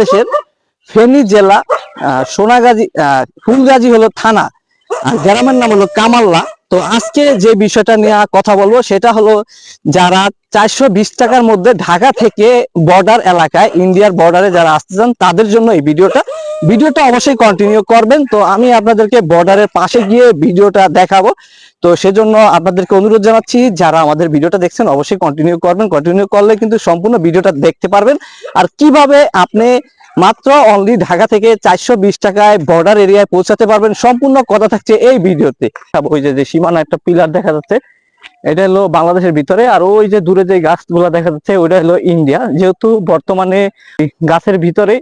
বাংলাদেশের ফেনী জেলা সোনাগাজী ফুলগাজী হলো থানা আর গ্রামের নাম হলো কামাল্লা। তো আজকে যে বিষয়টা নিয়ে কথা বলব সেটা হলো যারা চারশো বিশ টাকার মধ্যে ঢাকা থেকে বর্ডার এলাকায়, ইন্ডিয়ার বর্ডারে যারা আসতে চান, তাদের জন্য এই ভিডিওটা। ভিডিওটা অবশ্যই কন্টিনিউ করবেন। তো আমি আপনাদেরকে বর্ডারের পাশে গিয়ে ভিডিওটা দেখাবো। তো সেজন্য আপনাদেরকে অনুরোধ জানাচ্ছি, যারা আমাদের ভিডিওটা দেখছেন, অবশ্যই কন্টিনিউ করবেন। কন্টিনিউ করলে কিন্তু সম্পূর্ণ ভিডিওটা দেখতে পারবেন। আর কীভাবে আপনি মাত্র অনলি ঢাকা থেকে চারশো বিশ টাকায় বর্ডার এরিয়ায় পৌঁছাতে পারবেন। সম্পূর্ণ কথা থাকছে এই ভিডিওতে। ওই যে সীমানা একটা পিলার দেখা যাচ্ছে, এটা হলো বাংলাদেশের ভিতরে। আর ওই যে দূরে যে গাছগুলো দেখা যাচ্ছে, ওইটা হলো ইন্ডিয়া যেহেতু বর্তমানে গাছের ভিতরে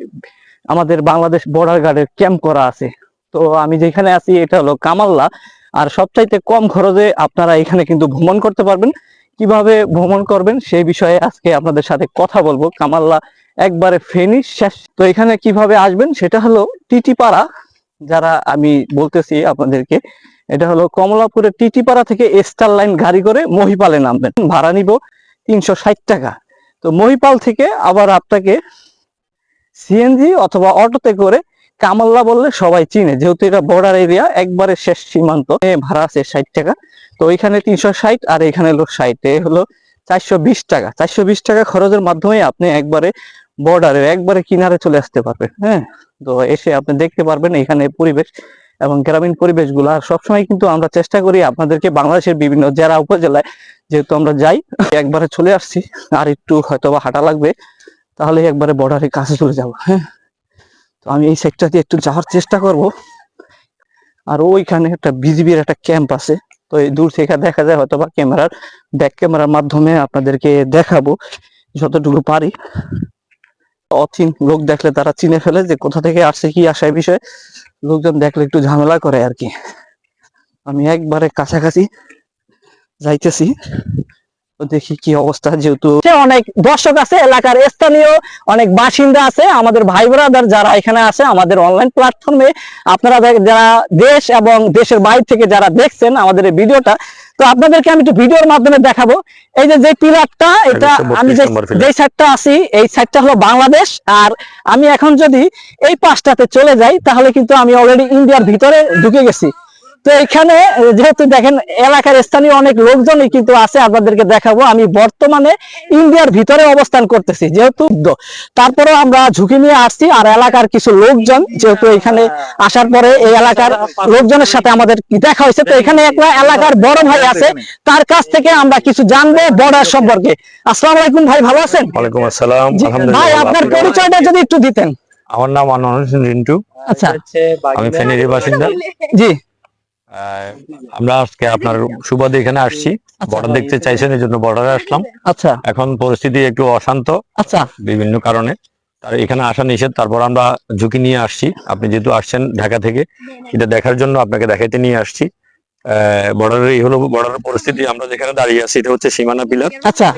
আমাদের বাংলাদেশ বর্ডার গার্ডের ক্যাম্প করা আছে। তো আমি যেখানে আছি, এটা হলো কামাল্লা। আর সবচাইতে কম খরচে আপনারা এখানে কিন্তু ভ্রমণ করতে পারবেন। কীভাবে ভ্রমণ করবেন সেই বিষয়ে আজকে আপনাদের সাথে কথা বলব। কামাল্লা একবারে ফেনি শেষ। তো এখানে কীভাবে আসবেন সেটা হলো টিটিপাড়া, যারা আমি বলতেছি আপনাদেরকে, এটা হলো কমলাপুরের টিটিপাড়া থেকে স্টার লাইন গাড়ি করে মহিপালে নামবেন। ভাড়া নিব তিনশো ষাট টাকা। তো মহিপাল থেকে আবার আপনাকে সিএনজি অথবা অটোতে করে কামাল্লা বললে সবাই চিনে। যেহেতু এটা বর্ডার এরিয়া একবারে শেষ সীমান্ত। ভাড়া আছে ষাট টাকা। তো এখানে তিনশো ষাট আর এখানে হলো ষাট। এ হলো চারশো বিশ টাকা। চারশো বিশ টাকা খরচের মাধ্যমে আপনি একবারে বর্ডারের একবারে কিনারে চলে আসতে পারবেন হ্যাঁ? তো এসে আপনি দেখতে পারবেন এখানে পরিবেশ এবং গ্রামীণ পরিবেশগুলো। সবসময় কিন্তু আমরা চেষ্টা করি আপনাদেরকে বাংলাদেশের বিভিন্ন জেলা, উপজেলায় যেহেতু আমরা যাই, একবারে চলে আসছি। আর একটু হয়তো বা হাঁটা লাগবে তাহলে একবারে বর্ডারের কাছে চলে যাব হ্যাঁ? তো আমি এই সেক্টর দিয়ে একটু যাওয়ার চেষ্টা করব। আর ওইখানে একটা বিজিবির একটা ক্যাম্প আছে। তো এই দূর থেকে দেখা যায় হয়তো বা ক্যামেরার ব্যাক ক্যামেরার মাধ্যমে আপনাদেরকে দেখাবো, যতটুকু পারি। অচিন লোক দেখলে তারা চিনে ফেলে যে কোথা থেকে আসছে, কি আসায় বিষয়ে। লোকজন দেখলে একটু ঝামেলা করে আর কি। আমি একবারে কাছাকাছি যাইতেছি। দেখি কি অবস্থা যেহেতু। অনেক দর্শক আছে এলাকার স্থানীয় অনেক বাসিন্দা আছে আমাদের ভাই ব্রাদার যারা এখানে আছে আমাদের অনলাইন প্ল্যাটফর্মে আপনারা যারা দেশ এবং দেশের বাইরে থেকে যারা দেখছেন আমাদের এই ভিডিওটা তো আপনাদেরকে আমি একটু ভিডিওর মাধ্যমে দেখাবো। এই যে যে পিলারটা এটা আমি যে 132 নম্বর যে সাইডটা আছি এই সাইডটা হলো বাংলাদেশ। আর আমি এখন যদি এই পাশটাতে চলে যাই তাহলে কিন্তু আমি অলরেডি ইন্ডিয়ার ভিতরে ঢুকে গেছি। তো এখানে যেহেতু দেখেন এলাকার স্থানীয় অনেক লোকজনই কিন্তু আছে আপনাদেরকে দেখাবো। আমি বর্তমানে ইন্ডিয়ার ভিতরে অবস্থান করতেছি যেহেতু তারপরে আমরা ঝুঁকি নিয়ে আসছি আর এলাকার কিছু লোকজন যেহেতু এখানে আসার পরে এই এলাকার লোকজনের সাথে আমাদের দেখা হয়েছে। তো এখানে একটা এলাকার বড় ভাই আছে তার কাছ থেকে আমরা কিছু জানব বর্ডার সম্পর্কে। আসসালামু আলাইকুম ভাই ভালো আছেন? ওয়ালাইকুম আসসালাম ভাই আপনার আপনি পরিচয়টা যদি একটু দিতেন। আমার নাম আনোয়ার রিন্টু। আচ্ছা। আমি ফেনীর বাসিন্দা। জি। আমরা আজকে আপনার সুবাদে এখানে আসছি। বর্ডার দেখতে চাইছেন এই জন্য বর্ডারে আসলাম। আচ্ছা। এখন পরিস্থিতি একটু অশান্ত আচ্ছা। বিভিন্ন কারণে। তার এখানে আসা নিষেধ তারপর আমরা ঝুঁকি নিয়ে আসছি। আপনি যেহেতু আসছেন ঢাকা থেকে এটা দেখার জন্য আপনাকে দেখাইতে নিয়ে আসছি। বর্ডারের এই হলো বর্ডারের পরিস্থিতি আমরা যেখানে দাঁড়িয়ে আছি এটা হচ্ছে সীমানা পিলার আচ্ছা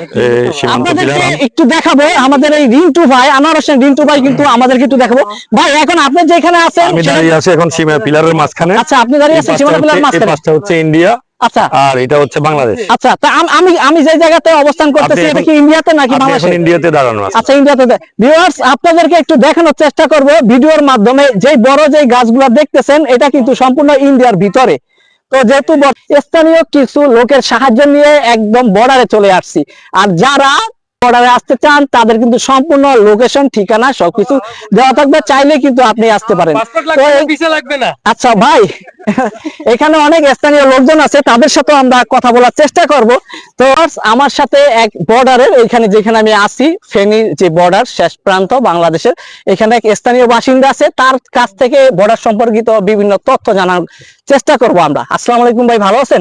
আপনাদেরকে একটু দেখাবো আমাদের এই রিন্টু ভাই রিন্টু ভাই কিন্তু আমাদেরকে একটু দেখাবো। ভাই এখন আপনি যেখানে আছেন আমি দাঁড়িয়ে আছি এখন সীমা পিলারের মাঝখানে। আচ্ছা আপনি দাঁড়িয়ে আছেন সীমানা পিলার হচ্ছে- এই মাঝখানে। পাশটা হচ্ছে ইন্ডিয়া আচ্ছা। আর এটা হচ্ছে বাংলাদেশ। আচ্ছা তা আমি আমি যে জায়গাতে অবস্থান করতেছি এটা কি ইন্ডিয়াতে নাকি বাংলাদেশে? ইন্ডিয়াতে দাঁড়ানো আছেন। আচ্ছা ইন্ডিয়াতে ভিউয়ার্স আপনাদেরকে একটু দেখানোর চেষ্টা করব ভিডিওর মাধ্যমে। যে বড় যে গাছগুলো দেখতেছেন এটা কিন্তু সম্পূর্ণ ইন্ডিয়ার ভিতরে। তো যেহেতু স্থানীয় কিছু লোকের সাহায্য নিয়ে একদম বর্ডারে চলে আসছি। আর যারা বর্ডারে আসতে চান তাদের কিন্তু সম্পূর্ণ লোকেশন ঠিকানা সবকিছু দেওয়া থাকবে। চাইলে কিন্তু আপনি আসতে পারেন। আচ্ছা ভাই এখানে অনেক স্থানীয় লোকজন আছে তাদের সাথে আমরা কথা বলার চেষ্টা করব। তো আমার সাথে এক বর্ডারের এখানে যেখানে আমি আছি ফেনীর যে বর্ডার শেষ প্রান্ত বাংলাদেশের এখানে এক স্থানীয় বাসিন্দা আছে তার কাছ থেকে বর্ডার সম্পর্কিত বিভিন্ন তথ্য জানার চেষ্টা করব আমরা। আসসালামু আলাইকুম ভাই ভালো আছেন?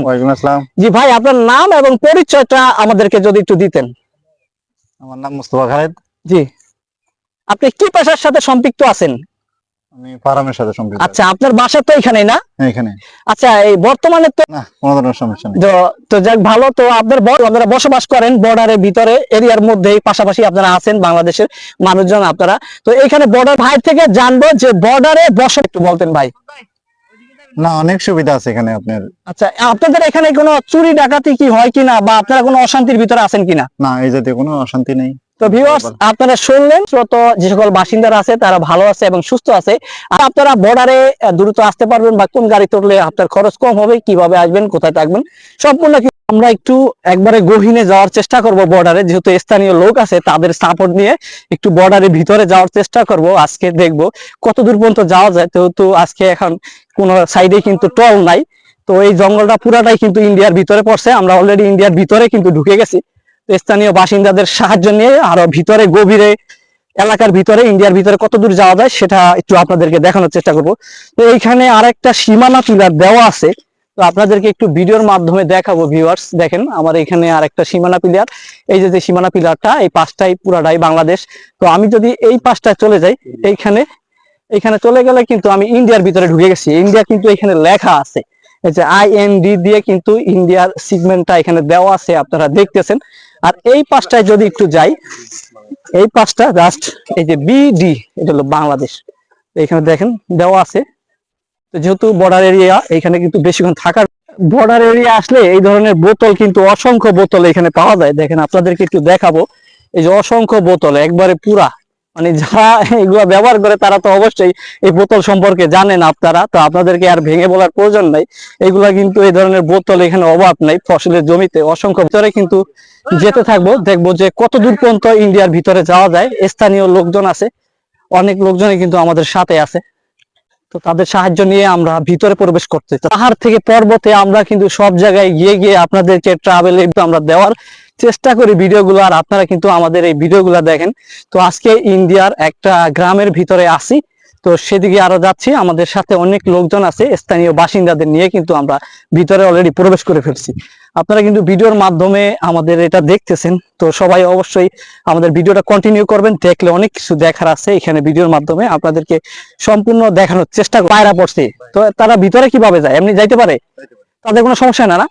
জি ভাই আপনার নাম এবং পরিচয়টা আমাদেরকে যদি একটু দিতেন। আমার নাম মুস্তফা খালেদ। জি। আপনি কি পেশার সাথে সম্পৃক্ত আছেন? আমি ফার্মের সাথে সম্পৃক্ত। আচ্ছা আপনার বাসা তো এখানেই না? হ্যাঁ, এখানে আচ্ছা এই বর্তমানে তো না কোনো ধরনের সমস্যা নেই। তো তো যাক ভালো। তো আপনার বড় আপনারা বসবাস করেন বর্ডারের ভিতরে এরিয়ার মধ্যে পাশাপাশি আপনারা আছেন বাংলাদেশের মানুষজন আপনারা। তো এখানে বর্ডার ভাই থেকে জানব যে বর্ডারে বস একটু বলতেন ভাই। না অনেক সুবিধা আছে এখানে আপনার। আচ্ছা আপনাদের এখানে কোনো চুরি ডাকাতি কি হয় কিনা বা আপনারা কোনো অশান্তির ভিতরে আছেন কিনা? না এই জাতীয় কোনো অশান্তি নেই। তো ভিউয়ার্স আপনারা শুনলেন শ্রোত যে সকল বাসিন্দারা আছে তারা ভালো আছে এবং সুস্থ আছে। আর আপনারা বর্ডারে দ্রুত আসতে পারবেন বা কোন গাড়ি তুললে আপনার খরচ কম হবে কীভাবে আসবেন কোথায় থাকবেন সম্পূর্ণ আমরা একটু একবারে গহীনে যাওয়ার চেষ্টা করব বর্ডারে যেহেতু স্থানীয় লোক আছে, তাদের সাপোর্ট নিয়ে একটু বর্ডারের ভিতরে যাওয়ার চেষ্টা করব। আজকে দেখব কত দূর পর্যন্ত যাওয়া যায়। যেহেতু আজকে এখন কোন সাইডে কিন্তু টল নাই। তো এই জঙ্গলটা পুরাটাই কিন্তু ইন্ডিয়ার ভিতরে পড়ছে। আমরা অলরেডি ইন্ডিয়ার ভিতরে কিন্তু ঢুকে গেছি। স্থানীয় বাসিন্দাদের সাহায্য নিয়ে আরও ভিতরে গভীরে এলাকার ভিতরে ইন্ডিয়ার ভিতরে কত দূর যাওয়া যায় সেটা একটু আপনাদেরকে দেখানোর চেষ্টা করব। তো এইখানে আরেকটা সীমানা পিলার দেওয়া আছে। তো আপনাদেরকে একটু ভিডিওর মাধ্যমে দেখাবো ভিউয়ার্স দেখেন, আমার এখানে আর একটা সীমানা পিলার। এই যে সীমানা পিলারটা, এই পাঁচটাই পুরাটাই বাংলাদেশ। তো আমি যদি এই পাঁচটায় চলে যাই, এইখানে এখানে চলে গেলে কিন্তু আমি ইন্ডিয়ার ভিতরে ঢুকে গেছি। ইন্ডিয়া কিন্তু এখানে লেখা আছে। এই যে আইএনডি দিয়ে কিন্তু ইন্ডিয়ার সিগমেন্টটা এখানে দেওয়া আছে, আপনারা দেখতেছেন। আর এই পাঁচটায় যদি একটু যাই, এই পাঁচটা জাস্ট এই যে বিডি এটা হলো বাংলাদেশ। এখানে দেখেন, দেওয়া আছে। তো যেহেতু বর্ডার এরিয়া এখানে কিন্তু বেশিক্ষণ থাকার বর্ডার এরিয়া আসলে এই ধরনের বোতল কিন্তু অসংখ্য বোতল এখানে পাওয়া যায়। দেখেন, আপনাদেরকে একটু দেখাবো। এই যে অসংখ্য বোতল, একবারে পুরা। মানে যারা এগুলো ব্যবহার করে, তারা তো অবশ্যই এই বোতল সম্পর্কে জানেন আপনারা। তো আপনাদেরকে আর ভেঙে বলার প্রয়োজন নাই। এগুলা কিন্তু এই ধরনের বোতল এখানে অভাব নাই। ফসলের জমিতে অসংখ্য ভিতরে কিন্তু যেতে থাকব। দেখব যে কত দূর পর্যন্ত ইন্ডিয়ার ভিতরে যাওয়া যায়। স্থানীয় লোকজন আছে। অনেক লোকজনই কিন্তু আমাদের সাথে আছে। তো তাদের সাহায্য নিয়ে আমরা ভিতরে প্রবেশ করতে পাহাড় থেকে পর্বতে আমরা কিন্তু সব জায়গায় গিয়ে গিয়ে আপনাদেরকে ট্রাভেল আমরা দেওয়ার চেষ্টা করি ভিডিওগুলো, আর আপনারা কিন্তু আমাদের এই ভিডিওগুলো দেখেন। তো আজকে ইন্ডিয়ার একটা গ্রামের ভিতরে আসি। তো সেদিকে আরও যাচ্ছি। আমাদের সাথে অনেক লোকজন আছে স্থানীয় বাসিন্দাদের নিয়ে কিন্তু আমরা ভিতরে অলরেডি প্রবেশ করে ফেলছি। আপনারা কিন্তু ভিডিওর মাধ্যমে আমাদের এটা দেখতেছেন তো সবাই অবশ্যই আমাদের ভিডিওটা কন্টিনিউ করবেন দেখলে অনেক কিছু দেখার আছে এখানে ভিডিওর মাধ্যমে। আপনাদেরকে সম্পূর্ণ দেখানোর চেষ্টা করি। পায়রা পড়ছে তো তারা ভিতরে কীভাবে যায়? এমনি যাইতে পারে? তাদের কোনো সমস্যা না না?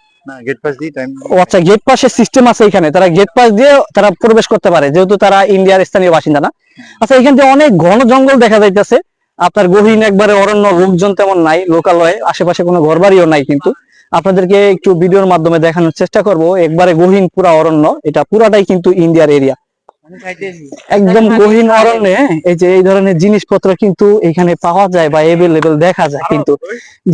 আচ্ছা গেট পাসের সিস্টেম আছে এখানে। তারা গেট পাস দিয়ে তারা প্রবেশ করতে পারে যেহেতু তারা ইন্ডিয়ার স্থানীয় বাসিন্দা না। আচ্ছা এখান থেকে অনেক ঘন জঙ্গল দেখা যাইতেছে। আপনার গহীন একবারে অরণ্য লোকজন তেমন নাই, লোকালয়ে, আশেপাশে কোনো ঘরবাড়িও নাই কিন্তু। আপনাদেরকে একটু ভিডিওর মাধ্যমে দেখানোর চেষ্টা করব, একবারে গহীন পুরা অরণ্য, এটা পুরাটাই কিন্তু ইন্ডিয়ার এরিয়া একদম গহীন অরণ্যে, এই যে এই ধরনের জিনিসপত্র কিন্তু এখানে পাওয়া যায় বা এভেলেবেল দেখা যায় কিন্তু।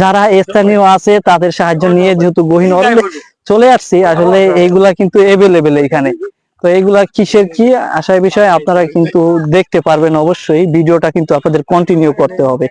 যারা স্থানীয় আছে, তাদের সাহায্য নিয়ে যেহেতু গহীন অরণ্যে চলে আসছি, আসলে এইগুলা কিন্তু এভেলেবেল এখানে। তো এইগুলা কিসের কি? আশায় বিষয়ে আপনারা কিন্তু দেখতে পারবেন অবশ্যই। ভিডিওটা কিন্তু আপনাদের কন্টিনিউ করতে হবে।